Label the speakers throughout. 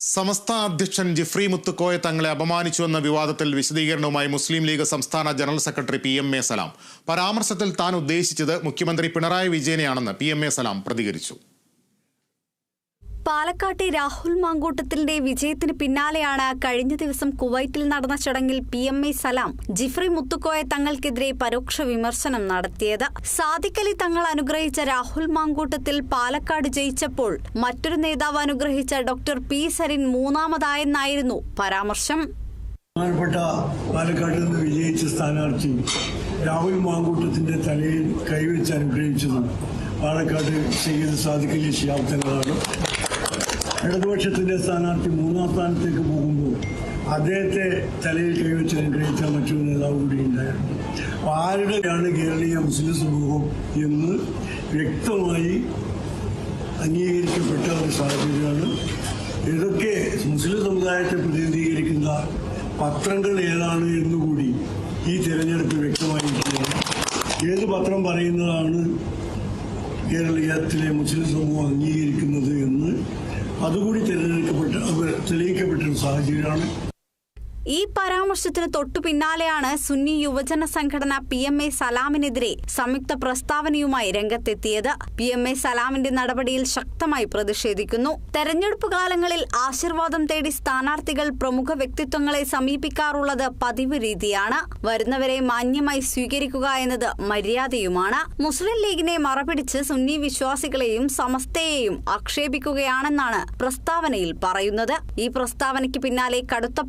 Speaker 1: സമസ്ത അധ്യക്ഷൻ ജിഫ്രി മുത്തുക്കോയെ തങ്ങളെ അപമാനിച്ചുവെന്ന വിവാദത്തിൽ വിശദീകരണവുമായി മുസ്ലിം ലീഗ് സംസ്ഥാന general secretary P M A Salam. പരാമർശത്തിൽ താൻ ഉദ്ദേശിച്ചത് മുഖ്യമന്ത്രി പിണറായി വിജയനെയാണെന്ന് പി എം എ സലാം പ്രതികരിച്ചു.
Speaker 2: പാലക്കാട്ടെ രാഹുൽ മാങ്കൂട്ടത്തിന്റെ വിജയത്തിന് പിന്നാലെയാണ് കഴിഞ്ഞ ദിവസം കുവൈറ്റിൽ നടന്ന ചടങ്ങിൽ P M A Salam Jifri Muthukoya തങ്ങൾക്കെതിരെ പരോക്ഷ വിമർശനം നടത്തിയത്. സാദിഖലി തങ്ങൾ അനുഗ്രഹിച്ച രാഹുൽ മാങ്കൂട്ടത്തിൽ പാലക്കാട് ജയിച്ചപ്പോൾ മറ്റൊരു നേതാവ് അനുഗ്രഹിച്ച ഡോക്ടർ പി സരിൻ മൂന്നാമതായെന്നായിരുന്നു പരാമർശം.
Speaker 3: പാലക്കാട് നിന്ന് വിജയിച്ച സ്ഥാനാർത്ഥി രാഹുൽ മാങ്കൂട്ടത്തിന്റെ തലയിൽ കൈവച്ച് അനുഗ്രഹിച്ചതും പാലക്കാട് സയ്യിദ് സാദിഖലി ശിഹാബ് ഇടതുപക്ഷത്തിന്റെ സ്ഥാനാർത്ഥി മൂന്നാം സ്ഥാനത്തേക്ക് പോകുമ്പോൾ അദ്ദേഹത്തെ തലയിൽ കൈവച്ച് അനുഗ്രഹിച്ച മറ്റൊരു നേതാവ് കൂടി ഉണ്ടായിരുന്നു. ആരുടെയാണ് കേരളീയ മുസ്ലിം സമൂഹം എന്ന് വ്യക്തമായി അംഗീകരിക്കപ്പെട്ട ഒരു സാഹചര്യമാണ്. ഇതൊക്കെ മുസ്ലിം സമുദായത്തെ പ്രതിനിധീകരിക്കുന്ന പത്രങ്ങൾ ഏതാണ് എന്നുകൂടി ഈ തിരഞ്ഞെടുപ്പ് വ്യക്തമായിരിക്കുകയാണ്. ഏത് പത്രം പറയുന്നതാണ് കേരളീയത്തിലെ മുസ്ലിം സമൂഹം അംഗീകരിക്കുന്നത് എന്ന് അതുകൂടി തിരഞ്ഞെടുക്കപ്പെട്ട തെളിയിക്കപ്പെട്ട ഒരു സാഹചര്യമാണ്.
Speaker 2: ഈ പരാമർശത്തിന് തൊട്ടു പിന്നാലെയാണ് സുന്നി യുവജന സംഘടന പി എം എ സലാമിനെതിരെ സംയുക്ത പ്രസ്താവനയുമായി രംഗത്തെത്തിയത്. പി എം എ സലാമിന്റെ നടപടിയിൽ ശക്തമായി പ്രതിഷേധിക്കുന്നു. തെരഞ്ഞെടുപ്പ് കാലങ്ങളിൽ ആശീർവാദം തേടി സ്ഥാനാർത്ഥികൾ പ്രമുഖ വ്യക്തിത്വങ്ങളെ സമീപിക്കാറുള്ളത് പതിവ് രീതിയാണ്. വരുന്നവരെ മാന്യമായി സ്വീകരിക്കുക എന്നത് മര്യാദയുമാണ്. മുസ്ലിം ലീഗിനെ മറപിടിച്ച് സുന്നി വിശ്വാസികളെയും സമസ്തയെയും ആക്ഷേപിക്കുകയാണെന്നാണ് പ്രസ്താവനയിൽ പറയുന്നത്. ഈ പ്രസ്താവനയ്ക്ക് പിന്നാലെ കടുത്ത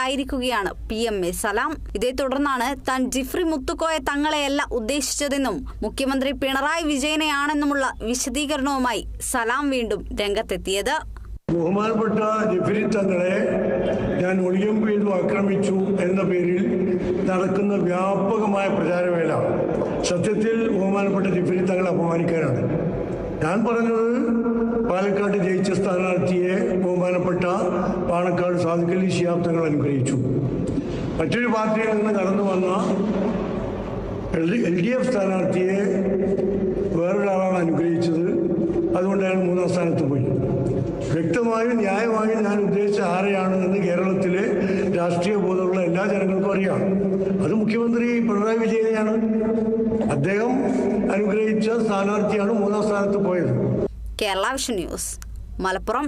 Speaker 2: പ്രതിരോധത്തിലായിരിക്കുകയാണ് പി എം എ സലാം. ഇതേ തുടർന്നാണ് താൻ ജിഫ്രി മുത്തുക്കോയ തങ്ങളെയല്ല ഉദ്ദേശിച്ചതെന്നും മുഖ്യമന്ത്രി പിണറായി വിജയനെയാണെന്നുമുള്ള വിശദീകരണവുമായി സലാം വീണ്ടും രംഗത്തെത്തിയത്.
Speaker 3: ബഹുമാനപ്പെട്ട ജിഫ്രി തങ്ങളെ ഞാൻ ഒളിയം ആക്രമിച്ചു എന്ന പേരിൽ നടക്കുന്ന വ്യാപകമായ പ്രചാരവേല സത്യത്തിൽ ബഹുമാനപ്പെട്ട ജിഫ്രി തങ്ങളെ അപമാനിക്കാനാണ്. ഞാൻ പറഞ്ഞത് പാലക്കാട് ജയിച്ച സ്ഥാനാർത്ഥിയെ ബഹുമാനപ്പെട്ട പാണക്കാട് സാധുക്കലി ശിയാബ്ദങ്ങൾ അനുഗ്രഹിച്ചു. മറ്റൊരു പാർട്ടിയിൽ നിന്ന് കടന്നു വന്ന എൽ ഡി എഫ് സ്ഥാനാർത്ഥിയെ വേറൊരാളാണ് അനുഗ്രഹിച്ചത്. അതുകൊണ്ട് മൂന്നാം സ്ഥാനത്ത് പോയി. വ്യക്തമായും ന്യായമായും ഞാൻ ഉദ്ദേശിച്ച ആരെയാണ് എന്ന് കേരളത്തിലെ രാഷ്ട്രീയ ബോധമുള്ള എല്ലാ ജനങ്ങൾക്കും അറിയാം. അത് മുഖ്യമന്ത്രി പിണറായി വിജയനെയാണ്. അദ്ദേഹം അനുഗ്രഹിച്ച സ്ഥാനാർത്ഥിയാണ് മൂന്നാം സ്ഥാനത്ത് പോയത്.
Speaker 2: Kerala vision news Malappuram